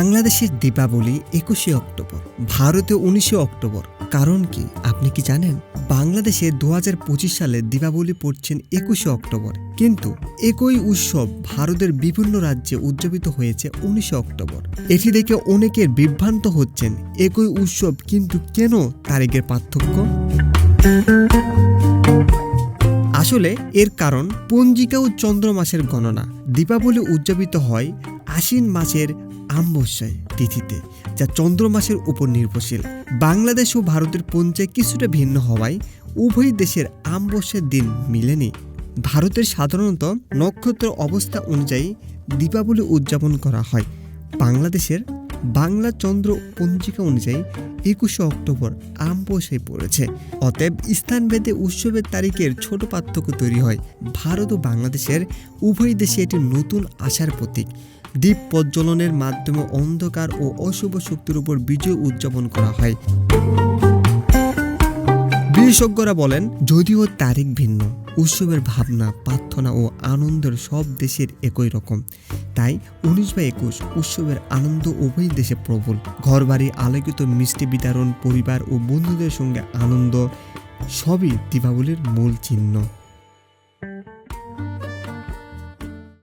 বাংলাদেশের দীপাবলি একুশে অক্টোবর। ভারতে উনিশে অক্টোবর। কারণ কি? আপনি কি জানেন? বাংলাদেশে দু হাজার পঁচিশ সালে দীপাবলি পড়ছেন একুশে অক্টোবর। কিন্তু একই উৎসব ভারতের বিভিন্ন রাজ্যে উদযাপিত হয়েছে উনিশে অক্টোবর। এটি দেখে অনেকের বিভ্রান্ত হচ্ছেন একই উৎসব কিন্তু কেন তারিখের পার্থক্য? আসলে এর কারণ পঞ্জিকা ও চন্দ্র মাসের গণনা। দীপাবলি উদযাপিত হয় আশ্বিন মাসের আমবস্যায় তিথিতে, যা চন্দ্র মাসের উপর নির্ভরশীল। বাংলাদেশ ও ভারতের পঞ্চায়ে কিছুটা ভিন্ন হওয়ায় উভয় দেশের আমবস্যার দিন মিলেনি। ভারতের সাধারণত নক্ষত্র অবস্থা অনুযায়ী দীপাবলি উদযাপন করা হয়। বাংলাদেশের বাংলা চন্দ্র পঞ্জিকা অনুযায়ী একুশে অক্টোবর আমবস্যায় পড়েছে। অতএব স্থানভেদে উৎসবের তারিখের ছোট পার্থক্য তৈরি হয়। ভারত ও বাংলাদেশের উভয় দেশে এটি নতুন আশার প্রতীক। দ্বীপ প্রজ্বলনের মাধ্যমে অন্ধকার ও অশুভ শক্তির উপর বিজয় উদযাপন করা হয়। বিশেষজ্ঞরা বলেন, যদিও তারিখ ভিন্ন, উৎসবের ভাবনা, প্রার্থনা ও আনন্দের সব দেশের একই রকম। তাই উনিশ বা একুশ উৎসবের আনন্দ উভয় দেশে প্রবল। ঘরবাড়ি, আলোকিত মিষ্টি বিতরণ, পরিবার ও বন্ধুদের সঙ্গে আনন্দ, সবই দীপাবলির মূল চিহ্ন।